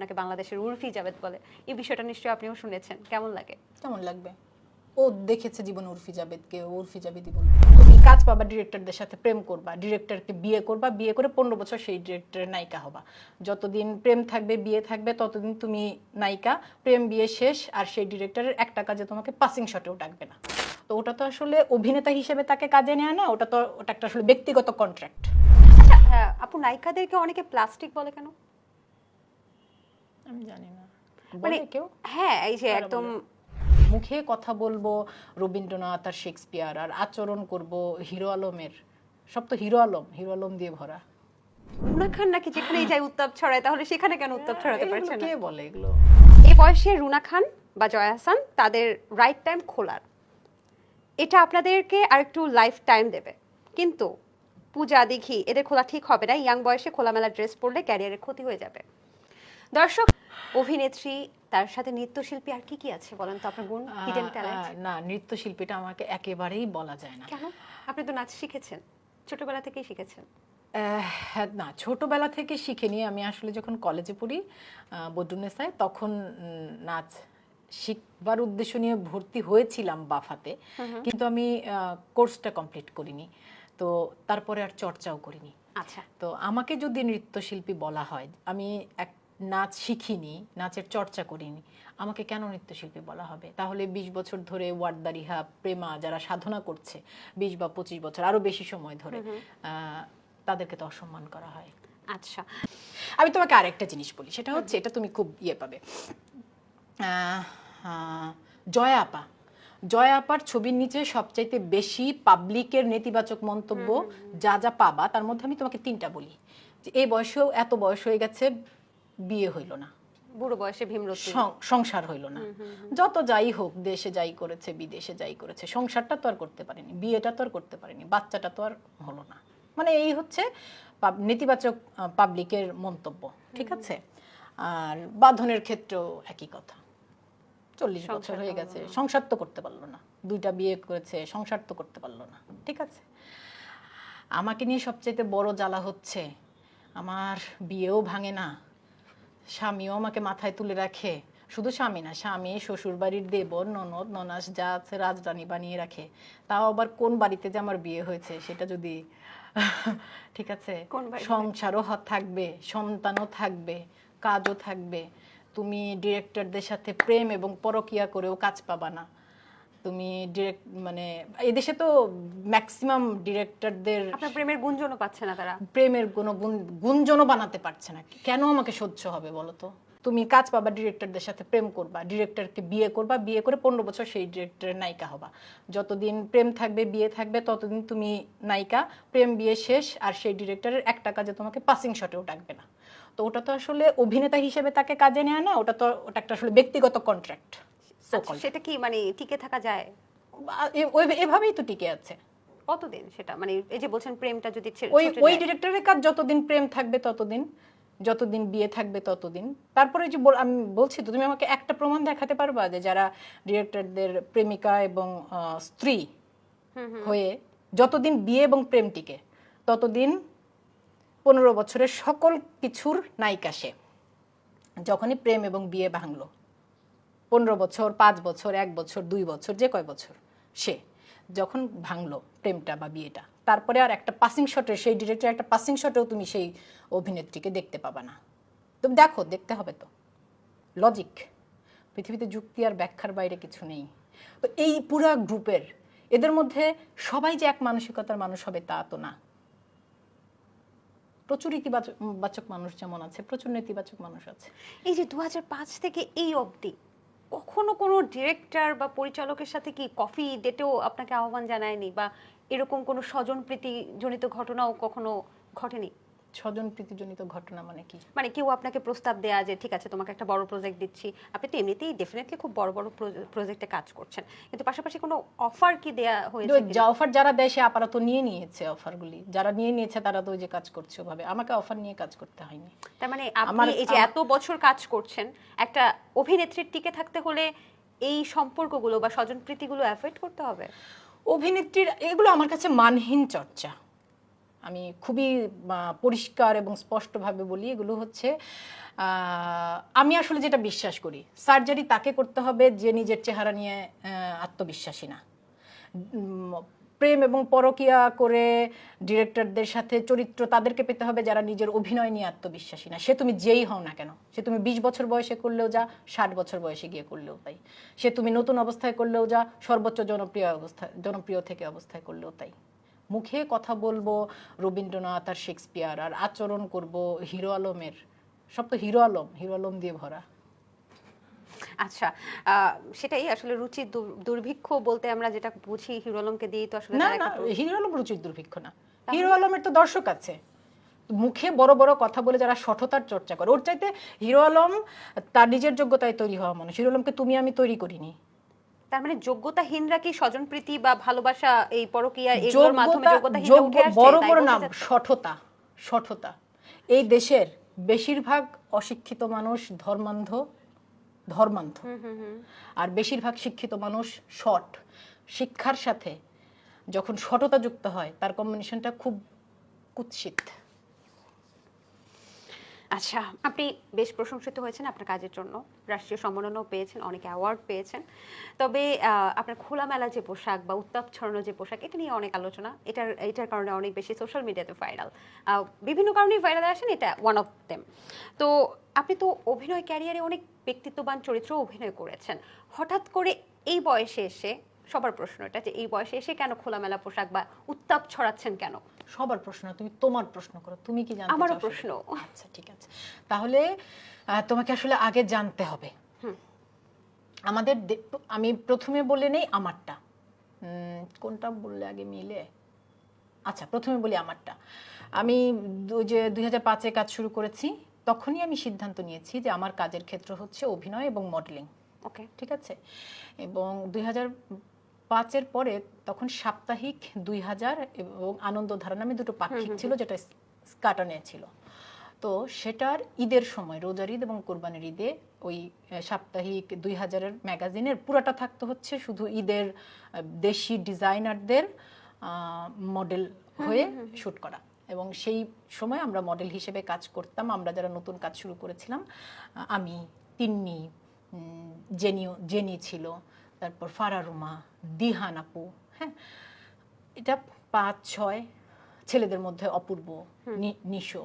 আপনাকে বাংলাদেশের উর্ফি জাবেদ বলে। এই বিষয়টা নিশ্চয়ই আপনিও শুনেছেন। কেমন লাগে? কেমন লাগবে? ও দেখেছে জীবন উর্ফি জাবেদকে উর্ফি জাবেদই বলবে। তুমি কাজ পাবা ডিরেক্টরদের সাথে প্রেম করবা ডিরেক্টরকে বিয়ে করবা বিয়ে করে পনেরো বছর সেই ডিরেক্টরের নায়িকা হবা। যতদিন প্রেম থাকবে বিয়ে থাকবে ততদিন তুমি নায়িকা প্রেম বিয়ে শেষ আর সেই ডিরেক্টরের একটা কাজে তোমাকে পাসিং শটেও ডাকবে না। তো ওটা তো আসলে অভিনেতা হিসেবে তাকে কাজে নেয় না ওটা তো ওটা একটা আসলে ব্যক্তিগত কন্ট্রাক্ট আচ্ছা আপু নায়িকাদেরকে অনেকে প্লাস্টিক বলে কেন? আমি জানি না। মানে কেউ? হ্যাঁ এই যে একদম মুখে কথা বলব রবীন্দ্রনাথ আর শেক্সপিয়ার আর আচরণ করব হিরো আলমের। সব তো হিরো আলম হিরো আলম দিয়ে ভরা। রুনা খান নাকি যেখানেই যায় উত্তাপ ছড়ায় তাহলে সেখানে কেন উত্তাপ ছড়াতে পারছে না? কে বলে এগুলো? এই বয়সে রুনা খান বা জয়া হাসান তাদের রাইট টাইম খোলার। এটা আপনাদেরকে আরেকটু লাইফ টাইম দেবে। কিন্তু পূজা দিঘি এদের খোলা ঠিক হবে না। ইয়াং বয়সে খোলামেলা ড্রেস পরলে ক্যারিয়ারের ক্ষতি হয়ে যাবে। দর্শক অভিনেত্রী তার সাথে নৃত্যশিল্পী আর কি কি আছে বলেন তো? আপনার গুণ হিডেন ট্যালেন্ট না নৃত্যশিল্পীটা আমাকে একেবারেই বলা যায় না। কেন? আপনি তো নাচ শিখেছেন। ছোটবেলা থেকেই শিখেছেন। হ্যাঁ, না ছোটবেলা থেকে শিখে নিয়ে আমি আসলে যখন কলেজে পড়ি বদরুনেসায় তখন নাচ শিখবার উদ্দেশ্য নিয়ে ভর্তি হয়েছিলাম বাফাতে। কিন্তু আমি কোর্সটা কমপ্লিট করিনি। তো তারপরে আর চর্চাও করিনি। আচ্ছা। তো আমাকে যদি নৃত্যশিল্পী বলা হয় আমি এক নাচ শিখিনি নাচের চর্চা করিনি। আমাকে কেন নৃত্যশিল্পী বলা হবে? তাহলে ২০ বছর ধরে ওয়ার্দা রিহা প্রেমা যারা সাধনা করছে বিশ বা পঁচিশ বছর আরও বেশি সময় ধরে আহ, তাদেরকে তো অসম্মান করা হয়। আচ্ছা। আমি তোমাকে আরেকটা জিনিস বলি সেটা হচ্ছে এটা তুমি খুব ইয়ে পাবে। জয়া আপা জয়া আপার ছবির নিচে সবচাইতে বেশি পাবলিকের নেতিবাচক মন্তব্য যা যা পাবা তার মধ্যে আমি তোমাকে তিনটা বলি। যে এই বয়সেও এত বয়স হয়ে গেছে বিয়ে হইল না। বুড়ো বয়সে ভীমরতি। সংসার হইল না। যত যাই হোক দেশে যাই করেছে বিদেশে যাই করেছে সংসারটা তো আর করতে পারেনি বিয়েটা তো আর করতে পারেনি বাচ্চাটা তো আর হলো না। মানে এই হচ্ছে নেতিবাচক পাবলিকের মন্তব্য ঠিক আছে? আর বাঁধনের ক্ষেত্রেও একই কথা। চল্লিশ বছর হয়ে গেছে সংসার তো করতে পারল না দুইটা বিয়ে করেছে সংসার তো করতে পারল না ঠিক আছে? আমাকে নিয়ে সবচেয়ে বড় জ্বালা হচ্ছে আমার বিয়েও ভাঙে না স্বামীও আমাকে মাথায় তুলে রাখে। শুধু স্বামী না স্বামী শ্বশুর বাড়ির দেবর ননদ ননাস যা আছে রাজরানী বানিয়ে রাখে। তাও আবার কোন বাড়িতে যে আমার বিয়ে হয়েছে সেটা যদি ঠিক আছে? সংসারও থাকবে সন্তানও থাকবে কাজও থাকবে। তুমি ডিরেক্টরদের সাথে প্রেম এবং পরকিয়া করেও কাজ পাবা না। তুমি ডিরেক্ট মানে এদেশে তো ম্যাক্সিমাম ডিরেক্টরদের আপনার প্রেমের গুঞ্জনও পাচ্ছে না তারা। প্রেমের কোনো গুণ- গুঞ্জনও বানাতে পারছে না। কেন আমাকে সহ্য হবে বলো তো? তুমি কাজ পাবা ডিরেক্টরদের সাথে প্রেম করবা ডিরেক্টরকে বিয়ে করবা বিয়ে করে পনেরো বছর সেই ডিরেক্টরের নায়িকা হবা। যতদিন প্রেম থাকবে বিয়ে থাকবে ততদিন তুমি নায়িকা প্রেম বিয়ে শেষ আর সেই ডিরেক্টরের একটা কাজে তোমাকে পাসিং শটেও ডাকবে না। তো ওটা তো আসলে অভিনেতা হিসেবে তাকে কাজে নেয় না ওটা তো ওটা একটা আসলে ব্যক্তিগত কন্ট্রাক্ট সেটা কি মানে টিকে থাকা যায়? এভাবেই তো টিকে আছে। কতদিন সেটা? মানে এই যে বলছেন প্রেমটা যদি ওই ওই ডিরেক্টরের কাজ যতদিন প্রেম থাকবে ততদিন যতদিন বিয়ে থাকবে ততদিন। তারপরে যে আমি বলছি তো তুমি আমাকে একটা প্রমাণ দেখাতে পারবা যে যারা ডিরেক্টরদের প্রেমিকা এবং স্ত্রী হয়ে যতদিন বিয়ে এবং প্রেম টিকে ততদিন পনেরো বছরের সকল কিছুর নায়িকা সে। যখনই প্রেম এবং বিয়ে ভাঙলো। পনেরো বছর, পাঁচ বছর, এক বছর, দুই বছর, যে কয় বছর, সে যখন ভাঙলো প্রেমটা বা বিয়েটা, তারপরে আর একটা পাসিং শটে সেই ডিরেক্টর একটা পাসিং শটেও তুমি সেই অভিনেত্রীকে দেখতে পাবা না। তুমি দেখো, দেখতে হবে তো। লজিক পৃথিবীতে যুক্তি আর ব্যাখ্যার বাইরে কিছু নেই। তো এই পুরা গ্রুপের এদের মধ্যে সবাই যে এক মানসিকতার মানুষ হবে তা তো না। প্রচুর ইতিবাচক বাচক মানুষ যেমন আছে, প্রচুর নেতিবাচক মানুষ আছে। এই যে দু হাজার পাঁচ থেকে এই অবধি কখনো কোনো ডিরেক্টর বা পরিচালকের সাথে কি কফি ডেটেও আপনাকে আহ্বান জানায়নি? বা এরকম কোনো স্বজন প্রীতি জনিত ঘটনাও কখনো ঘটেনি? স্বজন প্রীতিজনিত ঘটনা মানে কি? মানে কেউ আপনাকে প্রস্তাব দেয়া যে ঠিক আছে তোমাকে একটা বড় প্রজেক্ট দিচ্ছি। আপনি তো এমনিতেই ডেফিনেটলি খুব বড় বড় প্রজেক্টে কাজ করছেন। কিন্তু পাশাপাশি কোনো অফার কি দেয়া হয়েছে? যা অফার যারা দেয় সে আপাতত নিয়ে নিয়েছে অফারগুলি যারা নিয়ে নিয়েছে তারা তো ওই যে কাজ করছে ওভাবে। আমাকে অফার নিয়ে কাজ করতে হয়নি। তার মানে আপনি এই যে এত বছর কাজ করছেন একটা অভিনেত্রীর টিকে থাকতে হলে এই সম্পর্কগুলো বা স্বজন প্রীতিগুলো অ্যাভয়েড করতে হবে? অভিনেত্রীর এগুলো আমার কাছে মানহীন চর্চা। আমি খুবই পরিষ্কার এবং স্পষ্টভাবে বলি, এগুলো হচ্ছে আমি আসলে যেটা বিশ্বাস করি, সার্জারি তাকে করতে হবে যে নিজের চেহারা নিয়ে আত্মবিশ্বাসী না। প্রেম এবং পরকিয়া করে ডিরেক্টরদের সাথে চরিত্র তাদেরকে পেতে হবে যারা নিজের অভিনয় নিয়ে আত্মবিশ্বাসী না। সে তুমি যেই হও না কেন, সে তুমি বিশ বছর বয়সে করলেও যা, ষাট বছর বয়সে গিয়ে করলেও তাই। সে তুমি নতুন অবস্থায় করলেও যা, সর্বোচ্চ জনপ্রিয় অবস্থা, জনপ্রিয় থেকে অবস্থায় করলেও তাই। মুখে কথা বলব রবীন্দ্রনাথ আর শেক্সপিয়ার আর আচরণ করব হিরো আলমের। সব তো হিরো আলম হিরো আলম দিয়ে ভরা। আচ্ছা সেটাই আসলে দুর- দুর্ভিক্ষ বলতে আমরা যেটা বুঝি হিরো আলমকে দিয়েই তো আসলে না না হিরো আলম রুচির দুর্ভিক্ষ না। হিরো আলমের তো দর্শক আছে। মুখে বড় বড় কথা বলে যারা সঠতার চর্চা করে ওর চাইতে হিরো আলম তার নিজের যোগ্যতায় তৈরি হওয়া মানুষ। হিরো আলমকে তুমি আমি তৈরি করিনি। তার মানে যোগ্যতাহীনরা কি স্বজনপ্রীতি বা ভালোবাসা এই পরকীয়া এগুলোর মাধ্যমে যোগ্যতা যোগ্যতাহীনরা উঠে আসছে? বড় বড় নাম সঠতা সঠতা এই দেশের বেশিরভাগ অশিক্ষিত মানুষ ধর্মান্ধ ধর্মান্ধ। আর বেশিরভাগ শিক্ষিত মানুষ সৎ। শিক্ষার সাথে যখন সঠতা যুক্ত হয় তার কম্বিনেশনটা খুব কুৎসিত। আচ্ছা আপনি বেশ প্রশংসিত হয়েছেন আপনার কাজের জন্য। রাষ্ট্রীয় সম্মাননাও পেয়েছেন, অনেক অ্যাওয়ার্ড পেয়েছেন। তবে আপনার খোলামেলা যে পোশাক বা উত্তাপ ছড়ানো যে পোশাক, এটা নিয়ে অনেক আলোচনা। এটার এটার কারণে অনেক বেশি সোশ্যাল মিডিয়াতে ভাইরাল বিভিন্ন কারণেই ভাইরাল আসেন, এটা ওয়ান অফ দেম তো, আপনি তো অভিনয় ক্যারিয়ারে অনেক ব্যক্তিত্ববান চরিত্র অভিনয় করেছেন। হঠাৎ করে এই বয়সে এসে, সবার প্রশ্ন এটা যে এই বয়সে এসে কেন খোলামেলা পোশাক বা উত্তাপ ছড়াচ্ছেন কেন? সবার প্রশ্ন তুমি তোমার প্রশ্ন করো তুমি কি জানতে আমারও প্রশ্ন। আচ্ছা ঠিক আছে। তাহলে তোমাকে আসলে আগে জানতে হবে। আমাদের আমি প্রথমে বলে নেই আমারটা। কোনটা বললে আগে মিলে? আচ্ছা প্রথমে বলি আমারটা। আমি যে দুই হাজার পাঁচে কাজ শুরু করেছি তখনই আমি সিদ্ধান্ত নিয়েছি যে আমার কাজের ক্ষেত্র হচ্ছে অভিনয় এবং মডেলিং ওকে ঠিক আছে? এবং দুই হাজার পাঁচের পরে তখন সাপ্তাহিক দুই হাজার এবং আনন্দধারা নামে দুটো পাক্ষিক ছিল যেটা স্কাটানে ছিল। তো সেটার ঈদের সময় রোজার ঈদ এবং কোরবানির ঈদে ওই সাপ্তাহিক দুই হাজারের ম্যাগাজিনের পুরাটা থাকতো হচ্ছে শুধু ঈদের দেশি ডিজাইনারদের মডেল হয়ে শ্যুট করা। এবং সেই সময় আমরা মডেল হিসেবে কাজ করতাম। আমরা যারা নতুন কাজ শুরু করেছিলাম আমি তিন্নি জেনিও জেনি ছিল তারপর ফারারুমা দিহান আপু হ্যাঁ? এটা পাঁচ ছয় ছেলেদের মধ্যে অপূর্ব নিশো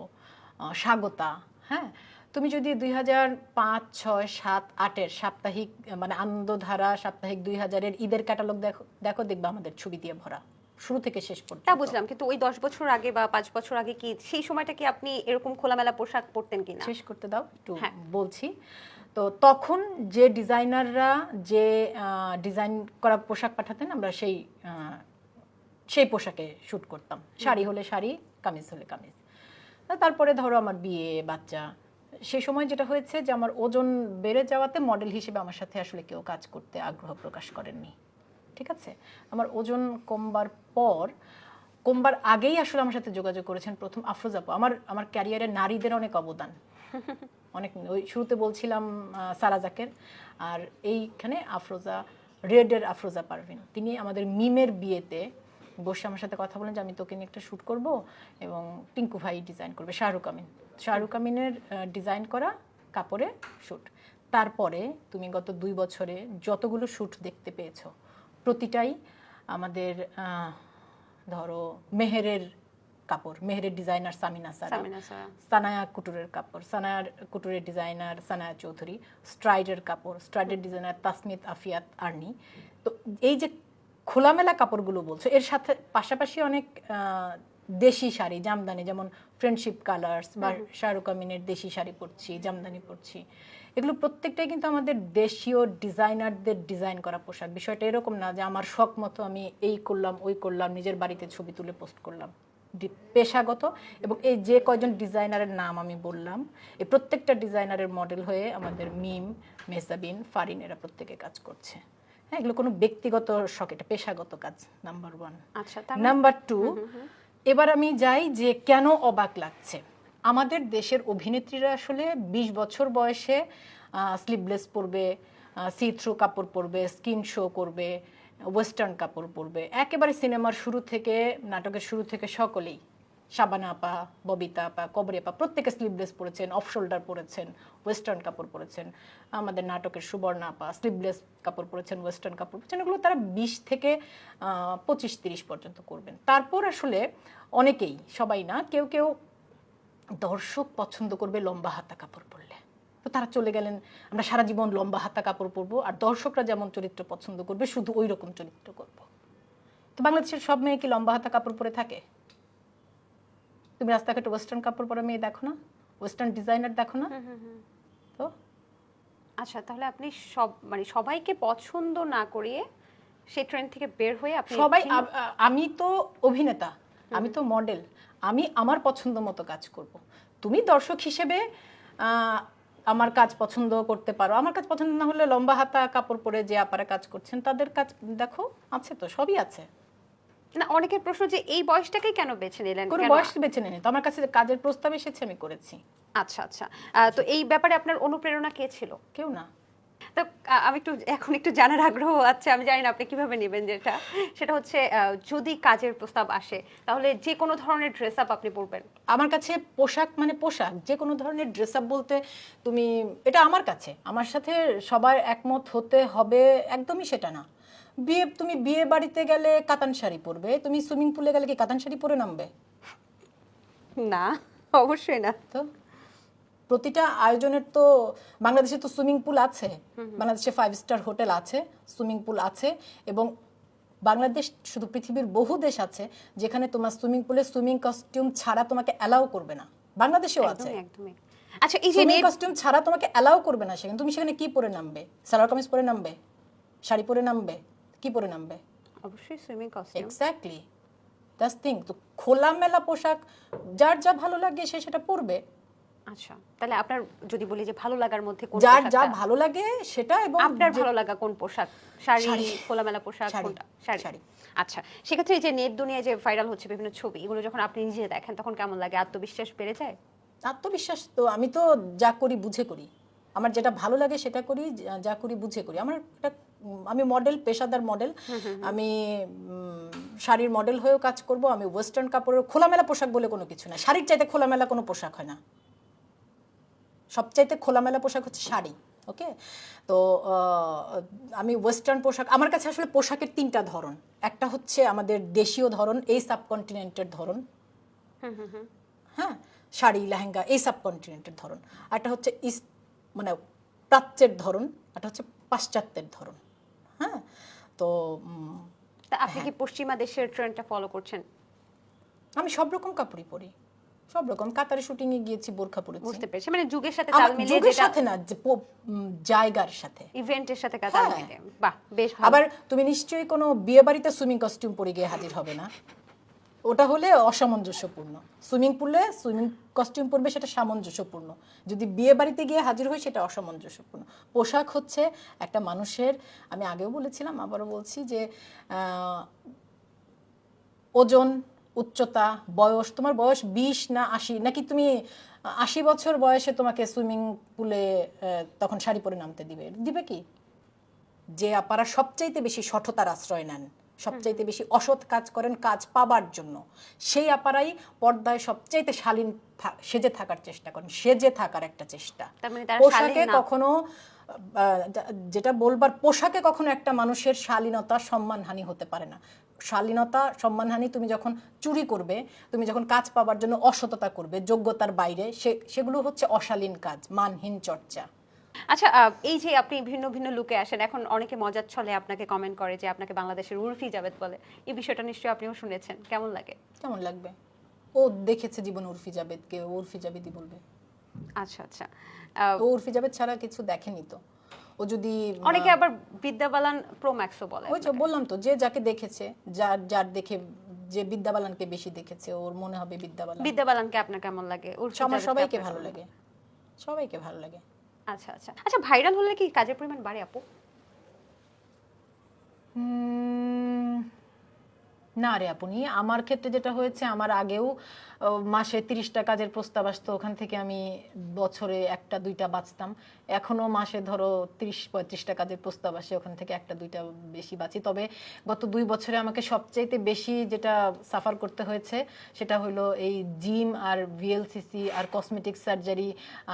স্বাগতা হ্যাঁ? তুমি যদি দুই হাজার পাঁচ ছয় সাত আটের সাপ্তাহিক মানে আনন্দধারা সাপ্তাহিক দুই হাজারের ঈদের ক্যাটালগ দেখো দেখো দেখবে আমাদের ছবি দিয়ে ভরা। শুরু থেকে শেষ পর্যন্ত। তা বুঝলাম কিন্তু ওই দশ বছর আগে বা পাঁচ বছর আগে কি সেই সময়টা কি আপনি এরকম খোলামেলা পোশাক পরতেন কিনা? শেষ করতে দাও একটু হ্যাঁ। বলছি। তো তখন যে ডিজাইনাররা যে ডিজাইন করা পোশাক পাঠাতেন আমরা সেই সেই পোশাকে শ্যুট করতাম। শাড়ি হলে শাড়ি কামিজ হলে কামিজ। তারপরে ধরো আমার বিয়ে বাচ্চা সে সময় যেটা হয়েছে যে আমার ওজন বেড়ে যাওয়াতে মডেল হিসেবে আমার সাথে আসলে কেউ কাজ করতে আগ্রহ প্রকাশ করেননি। ঠিক আছে? আমার ওজন কমবার পর কমবার আগেই আসলে আমার সাথে যোগাযোগ করেছেন প্রথম আফরোজ আপু। আমার আমার ক্যারিয়ারে নারীদের অনেক অবদান। অনেক ওই শুরুতে বলছিলাম আহ, সারা জাকের। আর এইখানে আফরোজা রেডের আফরোজা পারভিন। তিনি আমাদের মিমের বিয়েতে বসে আমার সাথে কথা বলেন যে আমি তোকে নিয়ে একটা শ্যুট করব এবং টিঙ্কু ভাই ডিজাইন করবে শাহরুখ আমিন। শাহরুখ আমিনের ডিজাইন করা কাপড়ে শ্যুট তারপরে তুমি গত দুই বছরে যতগুলো শ্যুট দেখতে পেয়েছ প্রতিটাই আমাদের ধরো মেহেরের কাপড় মেহেরের ডিজাইনার সামিনা সারা। সানায়া কুটুরের কাপড় সানায়ার কুটুরের ডিজাইনার সানায়া চৌধুরী স্ট্রাইডের কাপড় স্ট্রাইডের ডিজাইনার তাসমিত আফিয়াত আর্নি। তো এই যে খোলামেলা কাপড়গুলো বলছো এর সাথে পাশাপাশি অনেক দেশি শাড়ি জামদানি যেমন ফ্রেন্ডশিপ কালার্স বা শাহরুখ আমিনের দেশি শাড়ি পরছি জামদানি পরছি। এগুলো প্রত্যেকটাই কিন্তু আমাদের দেশীয় ডিজাইনারদের ডিজাইন করা পোশাক। বিষয়টা এরকম না যে আমার শখ মতো আমি এই করলাম ওই করলাম নিজের বাড়িতে ছবি তুলে পোস্ট করলাম। পেশাগত এবং এই যে কয়জন ডিজাইনারের নাম আমি বললাম এই প্রত্যেকটা ডিজাইনারের মডেল হয়ে আমাদের মিম মেসাবিন ফারিন এরা প্রত্যেকে কাজ করছে। হ্যাঁ এগুলো কোনো ব্যক্তিগত শখ এটা পেশাগত কাজ নাম্বার ওয়ান আচ্ছা মানে- নাম্বার টু এবার আমি যাই যে কেন অবাক লাগছে। আমাদের দেশের অভিনেত্রীরা আসলে ২০ বছর বয়সে স্লিভলেস পরবে সি থ্রু কাপড় পরবে স্কিন শো করবে ওয়েস্টার্ন কাপড় পরবে। একেবারে সিনেমার শুরু থেকে, নাটকের শুরু থেকে সকলেই, শাবানা আপা, ববিতা আপা, কবরি আপা, প্রত্যেকে স্লিভলেস পরেছেন অফ শোল্ডার পরেছেন ওয়েস্টার্ন কাপড় পরেছেন। আমাদের নাটকের সুবর্ণা আপা স্লিভলেস কাপড় পরেছেন ওয়েস্টার্ন কাপড় পরেছেন, এগুলো তারা বিশ থেকে পঁচিশ, তিরিশ পর্যন্ত করবেন। তারপর আসলে অনেকেই, সবাই না, কেউ কেউ দর্শক পছন্দ করবে লম্বা হাতা কাপড় পরলে। তো তারা চলে গেলেন। আমরা সারা জীবন লম্বা হাতা কাপড় পরবো আর দর্শকরা যেমন চরিত্র পছন্দ করবে শুধু ওই রকম চরিত্র করব। তো বাংলাদেশের সব মেয়ে কি লম্বা হাতা কাপড় পরে থাকে? তুমি রাস্তাঘাটে ওয়েস্টার্ন কাপড় পরা মেয়ে দেখো না? ওয়েস্টার্ন ডিজাইনার দেখো না? তো? আচ্ছা তাহলে আপনি সব মানে সবাইকে পছন্দ না করিয়ে সেই ট্রেন্ড থেকে বের হয়ে আপনি সবাই আমি তো অভিনেতা আমি তো মডেল আমি আমার পছন্দ মতো কাজ করব। তুমি দর্শক হিসেবে আহ, আমার কাজ পছন্দ করতে পারো। আমার কাজ পছন্দ না হলে লম্বা হাতা কাপড় পরে যে আপারা কাজ করছেন তাদের কাজ দেখো আছে তো সবই আছে। না অনেকের প্রশ্ন যে এই বয়সটাকে কেন বেছে নিলেন? কোন বয়স বেছে নেই তো আমার কাছে কাজের প্রস্তাব এসেছে আমি করেছি। আচ্ছা আচ্ছা। তো এই ব্যাপারে আপনার অনুপ্রেরণা কে ছিল? কেউ না। তো আমি একটু এখন একটু জানার আগ্রহ আছে আমি জানি না আপনি কীভাবে নেবেন যেটা। সেটা হচ্ছে যদি কাজের প্রস্তাব আসে তাহলে যে কোনো ধরনের ড্রেস আপ আপনি পরবেন। আমার কাছে পোশাক মানে পোশাক যে কোনো ধরনের ড্রেস আপ বলতে তুমি এটা আমার কাছে। আমার সাথে সবার একমত হতে হবে একদমই সেটা না। বিয়ে তুমি বিয়ে বাড়িতে গেলে কাতান শাড়ি পরবে তুমি সুইমিং পুলে গেলে কি কাতান শাড়ি পরে নামবে? না অবশ্যই না। তো? প্রতিটা আয়োজনের তো বাংলাদেশে তো সুইমিং পুল আছে। বাংলাদেশে ফাইভ স্টার হোটেল আছে সুইমিং পুল আছে এবং বাংলাদেশ শুধু পৃথিবীর বহু দেশ আছে যেখানে তোমার সুইমিং পুলে সুইমিং কস্টিউম ছাড়া তোমাকে অ্যালাউ করবে না। বাংলাদেশেও আছে। আচ্ছা এই যে কস্টিউম ছাড়া তোমাকে অ্যালাউ করবে না সেখানে। তুমি সেখানে কি পরে নামবে? সালোয়ার কামিজ পরে নামবে? শাড়ি পরে নামবে? কি পরে নামবে? অবশ্যই swimming costume exactly that's thing তো খোলামেলা পোশাক যার যা ভালো লাগে সে সেটা পরবে। আচ্ছা তাহলে আপনার যদি বলি যে ভালো লাগার মধ্যে কোন যার যা ভালো লাগে সেটা এবং আপনার ভালো লাগা কোন পোশাক? শাড়ি। খোলামেলা পোশাক কোনটা? শাড়ি। আচ্ছা সেক্ষেত্রে এই যে নেট দুনিয়ায় যে ভাইরাল হচ্ছে বিভিন্ন ছবি এগুলো যখন আপনি নিজে দেখেন তখন কেমন লাগে? আত্মবিশ্বাস বেড়ে যায়? আত্মবিশ্বাস তো আমি তো যা করি বুঝে করি। আমার যেটা ভালো লাগে সেটা করি যা- যা করি বুঝে করি। আমার একটা আমি মডেল পেশাদার মডেল আমি শাড়ির মডেল হয়েও কাজ করব। আমি ওয়েস্টার্ন কাপড়ের খোলামেলা পোশাক বলে কোনো কিছু না। শাড়ির চাইতে খোলামেলা কোনো পোশাক হয় না। সবচাইতে খোলামেলা পোশাক হচ্ছে শাড়ি ওকে তো আমি ওয়েস্টার্ন পোশাক আমার কাছে আসলে পোশাকের তিনটা ধরন। একটা হচ্ছে আমাদের দেশীয় ধরন এই সাবকন্টিনেন্টের ধরন। হ্যাঁ শাড়ি লেহেঙ্গা এই সাবকন্টিনেন্টের ধরন। একটা হচ্ছে ইস্ট মানে প্রাচ্যের ধরন একটা হচ্ছে পাশ্চাত্যের ধরন। হ্যাঁ তো তা আপনি কি পশ্চিমা দেশের ট্রেন্ডটা ফলো করছেন? আমি সব রকম কাপড়ই পরি। সব রকম। কাতারে শুটিং এ গিয়েছি বোরখা পরেছি। বুঝতে পেরেছি। মানে যুগের সাথে তাল মিলিয়ে যুগের সাথে না জায়গার সাথে। ইভেন্টের সাথে তাল হ্যাঁ। মিলিয়ে। বাহ বেশ ভালো। আবার তুমি নিশ্চয়ই কোনো বিয়ে বাড়িতে সুইমিং কস্টিউম পরে গিয়ে হাজির হবে না। ওটা হলে অসামঞ্জস্যপূর্ণ। সুইমিং পুলে সুইমিং কস্টিউম পরবে সেটা সামঞ্জস্যপূর্ণ। যদি বিয়ে বাড়িতে গিয়ে হাজির হয় সেটা অসামঞ্জস্যপূর্ণ। পোশাক হচ্ছে একটা মানুষের আমি আগেও বলেছিলাম আবারও বলছি যে আহ, ওজন উচ্চতা বয়স তোমার বয়স বিশ না আশি? নাকি তুমি আশি বছর বয়সে তোমাকে সুইমিং পুলে তখন শাড়ি পরে নামতে দিবে? দিবে কি? যে আপারা সবচাইতে বেশি সঠতার আশ্রয় নেন সবচাইতে বেশি অসৎ কাজ করেন কাজ পাবার জন্য সেই আপারাই পর্দায় সবচাইতে শালীন সেজে থাকার চেষ্টা করেন সেজে থাকার একটা চেষ্টা। মানে পোশাকে কখনো যেটা বলবার পোশাকে কখনো একটা মানুষের শালীনতা সম্মানহানি হতে পারে না। শালীনতা সম্মানহানি তুমি যখন চুরি করবে তুমি যখন কাজ পাবার জন্য অসততা করবে যোগ্যতার বাইরে সে সেগুলো হচ্ছে অশালীন কাজ মানহীন চর্চা। আচ্ছা এই যে আপনি ভিন্ন ভিন্ন লুকে আসেন এখন অনেকে মজার ছলে আপনাকে কমেন্ট করে যে আপনাকে বাংলাদেশের উর্ফি জাবেদ বলে। এই বিষয়টা নিশ্চয়ই আপনিও শুনেছেন কেমন লাগে? কেমন লাগবে? ও দেখেছে জীবন উর্ফি জাবেদকে উর্ফি জাবেদই বলবে। আচ্ছা আচ্ছা ও উর্ফি জাবেদ ছাড়া কিছু দেখেনি তো। ও যদি অনেকে আবার বিদ্যা বালান প্রো ম্যাক্সও বলে ওই বললাম তো যে যাকে দেখেছে যার যার দেখে যে বিদ্যাবালানকে বেশি দেখেছে ওর মনে হবে বিদ্যাবালান। বিদ্যা বালানকে আপনার কেমন লাগে? ওর আমার সবাইকে ভালো লাগে। সবাইকে ভালো লাগে। আচ্ছা আচ্ছা। আচ্ছা ভাইরাল হলে কি কাজের পরিমাণ বাড়ে আপু? উম, না রে আপনি আমার ক্ষেত্রে যেটা হয়েছে আমার আগেও মাসে তিরিশটা কাজের প্রস্তাব আসতো ওখান থেকে আমি বছরে একটা দুইটা বাঁচতাম। এখনও মাসে ধরো তিরিশ পঁয়ত্রিশটা কাজের প্রস্তাব আসে ওখান থেকে একটা দুইটা বেশি বাঁচি। তবে গত দুই বছরে আমাকে সবচাইতে বেশি যেটা সাফার করতে হয়েছে সেটা হলো এই জিম আর ভিএলসিসি আর কসমেটিক সার্জারি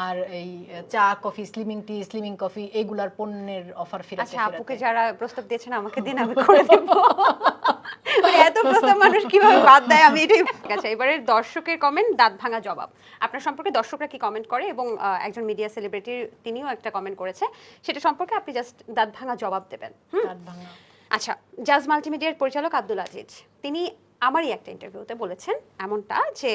আর এই চা coffee slimming tea slimming coffee এইগুলার পণ্যের অফার ফিরাতে আচ্ছা আপুকে যারা প্রস্তাব দিয়েছেন আমাকে দিন আমি করে দেব। মানে এত প্রস্তাব মানুষ কীভাবে বাদ দেয় আমি এটাই আচ্ছা এবারে দর্শকের কমেন্ট দাঁত ভাঙা জবাব। আপনার সম্পর্কে দর্শকরা কি কমেন্ট করে এবং একজন মিডিয়া সেলিব্রিটির তিনিও একটা কমেন্ট করেছে। সেটা সম্পর্কে আপনি জাস্ট দাঁত ভাঙা জবাব দেবেন হুম? দাঁত ভাঙা। আচ্ছা জাজ মাল্টিমিডিয়ার পরিচালক আব্দুল আজিজ তিনি আমারই একটা ইন্টারভিউতে বলেছেন এমনটা যে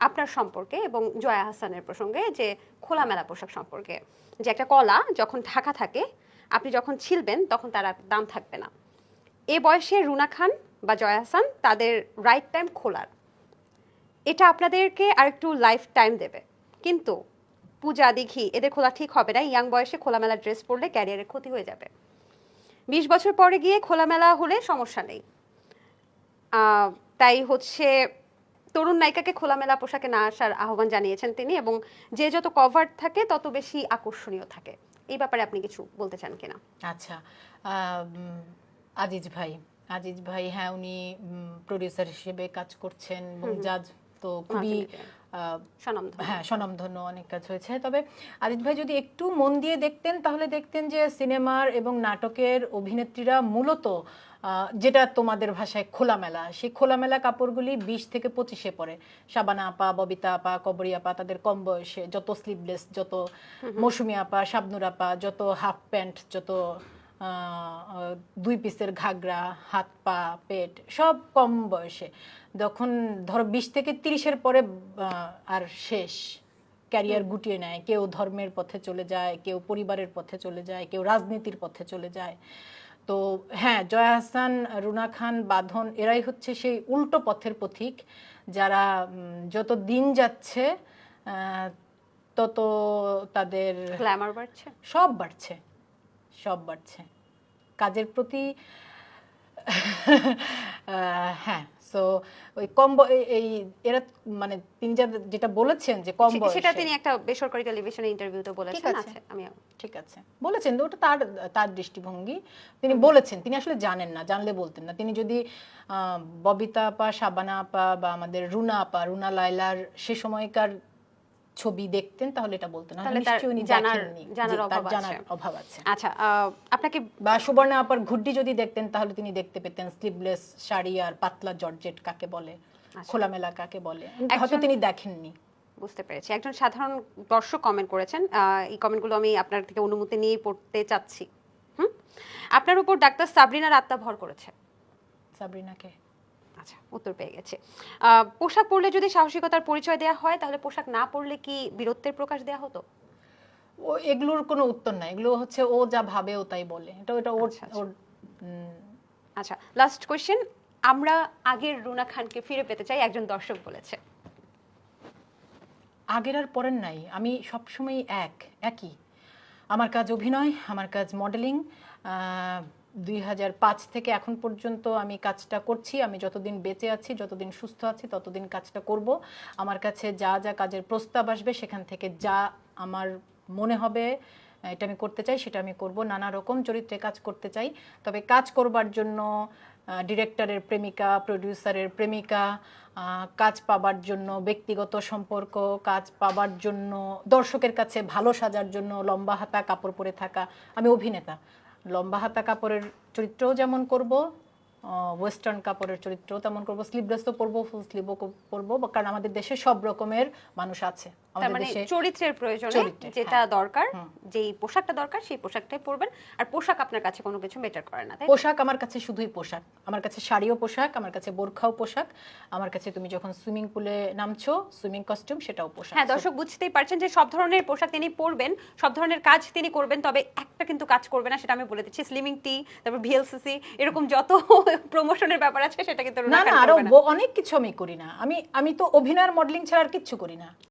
আপনার সম্পর্কে এবং জয়া হাসানের প্রসঙ্গে যে খোলামেলা পোশাক সম্পর্কে যে একটা কলা যখন ঢাকা থাকে আপনি যখন ছিলবেন তখন তার আর দাম থাকবে না। এ বয়সে রুনা খান বা জয়া হাসান তাদের রাইট টাইম খোলার। এটা আপনাদেরকে আরেকটু লাইফ টাইম দেবে। কিন্তু পূজা, দিঘি, এদের খোলা ঠিক হবে না। ইয়াং বয়সে খোলামেলা ড্রেস পরলে ক্যারিয়ারের ক্ষতি হয়ে যাবে। বিশ বছর পরে গিয়ে খোলামেলা হলে সমস্যা নেই। তাই হচ্ছে তরুণ নায়িকাকে খোলামেলা পোশাকে না আসার আহ্বান জানিয়েছেন তিনি এবং যে যত কভার থাকে, তত বেশি আকর্ষণীয় থাকে। এই ব্যাপারে আপনি কিছু বলতে চান কিনা? আচ্ছা আজিজ ভাই। আজিজ ভাই হ্যাঁ উনি প্রডিউসার হিসেবে কাজ করছেন এবং জাজ তো খুবই স্বনামধন্য। হ্যাঁ স্বনামধন্য অনেক কাজ হয়েছে। তবে আজিজ ভাই যদি একটু মন দিয়ে দেখতেন তাহলে দেখতেন যে সিনেমার এবং নাটকের অভিনেত্রীরা মূলত যেটা তোমাদের ভাষায় খোলামেলা সেই খোলামেলা কাপড়গুলি বিশ থেকে পঁচিশে পড়ে শাবানা আপা ববিতা আপা কবরী আপা তাদের কম বয়সে যত স্লিভলেস যত মৌসুমি আপা শাবনুর আপা যত হাফ প্যান্ট যত দুই পিসের ঘাগরা হাত পা পেট সব কম বয়সে। যখন ধরো বিশ থেকে তিরিশের পরে আর শেষ। ক্যারিয়ার গুটিয়ে নেয়। কেউ ধর্মের পথে চলে যায় কেউ পরিবারের পথে চলে যায় কেউ রাজনীতির পথে চলে যায়। তো হ্যাঁ জয়া হাসান রুনা খান বাঁধন এরাই হচ্ছে সেই উল্টো পথের পথিক যারা যত দিন যাচ্ছে তত তাদের গ্ল্যামার বাড়ছে। সব বাড়ছে। সব বাড়ছে। কাজের প্রতি হ্যাঁ সো ওই কম এই- এরা মানে তিনি যা- যেটা বলেছেন যে কম সেটা তিনি একটা বেসরকারি টেলিভিশনে ইন্টারভিউতে বলেছেন আছে। আমি ঠিক আছে। বলেছেন তো ওটা তার তার দৃষ্টিভঙ্গি। তিনি বলেছেন তিনি আসলে জানেন না জানলে বলতেন না। তিনি যদি আহ, ববিতা আপা শাবানা আপা বা আমাদের রুনা আপা রুনা লাইলার সে সময়কার ছবি দেখতেন তাহলে এটা বলতেন। না তাহলে তার নিশ্চয়ই উনি জানার- জানার অভাব জানার আছে। অভাব আছে। আচ্ছা আপনাকে বা সুবর্ণা আপার ঘুড্ডি যদি দেখতেন তাহলে তিনি দেখতে পেতেন। স্লিভলেস শাড়ি আর পাতলা জর্জেট কাকে বলে? খোলামেলা কাকে বলে? হয়তো আচ্ছা। তিনি দেখেননি। বুঝতে পেরেছি। একজন সাধারণ দর্শক কমেন্ট করেছেন। এই কমেন্টগুলো আমি আপনার থেকে অনুমতি নিয়ে পড়তে চাচ্ছি। হুম? আপনার উপর ডাক্তার সাবরিনার আত্মা ভর করেছে। সাবরিনাকে? আচ্ছা উত্তর পেয়ে গেছে। পোশাক পরলে যদি সাহসিকতার পরিচয় দেওয়া হয় তাহলে পোশাক না পরলে কি বীরত্বের প্রকাশ দেওয়া হতো? ও এগুলোর কোনো উত্তর নাই। এগুলো হচ্ছে ও যা ভাবে ও তাই বলে। এটা ওটা ওর আচ্ছা, আচ্ছা। ওর আচ্ছা লাস্ট কোয়েশ্চেন আমরা আগের রুনা খানকে ফিরে পেতে চাই একজন দর্শক বলেছে। আগের আর পরের নাই। আমি সবসময় এক একই। আমার কাজ অভিনয় আমার কাজ মডেলিং দুই হাজার পাঁচ থেকে এখন পর্যন্ত আমি কাজটা করছি। আমি যতদিন বেঁচে আছি, যতদিন সুস্থ আছি, ততদিন কাজটা করব। আমার কাছে যা যা কাজের প্রস্তাব আসবে, সেখান থেকে যা আমার মনে হবে এটা আমি করতে চাই, সেটা আমি করব। নানা রকম চরিত্রে কাজ করতে চাই। তবে কাজ করবার জন্য ডিরেক্টরের প্রেমিকা প্রডিউসারের প্রেমিকা কাজ পাবার জন্য ব্যক্তিগত সম্পর্ক, কাজ পাবার জন্য দর্শকের কাছে ভালো সাজার জন্য লম্বা হাতা, কাপড় পরে থাকা, আমি অভিনেতা। লম্বা হাতা কাপড়ের চরিত্রও যেমন করব ওয়েস্টার্ন কাপড়ের চরিত্রও তেমন করব স্লিভলেসও পরবো ফুল স্লিভও পরবো, কারণ আমাদের দেশে সব রকমের মানুষ আছে। তার মানে চরিত্রের প্রয়োজনে যেটা হ্যাঁ। দরকার যেই পোশাকটা দরকার সেই পোশাকটাই পরবেন। আর পোশাক আপনার কাছে কোনো কিছু বেটার করে না পোশাক আমার কাছে শুধুই পোশাক। আমার কাছে শাড়িও পোশাক আমার কাছে বোরখাও পোশাক আমার কাছে তুমি যখন সুইমিং পুলে নামছো সুইমিং কস্টিউম সেটাও পোশাক। হ্যাঁ দর্শক বুঝতেই পারছেন যে সব ধরনের পোশাক তিনি পরবেন সব ধরনের কাজ তিনি করবেন তবে একটা কিন্তু কাজ করবে না সেটা আমি বলে দিচ্ছি স্লিমিং টি তারপর ভিএলসিসি এরকম যত প্রমোশনের ব্যাপার আছে সেটা কিন্তু না না আরও অনেক কিছু আমি করি না। আমি আমি তো অভিনয়ের মডেলিং ছাড়া আর কিচ্ছু করি না।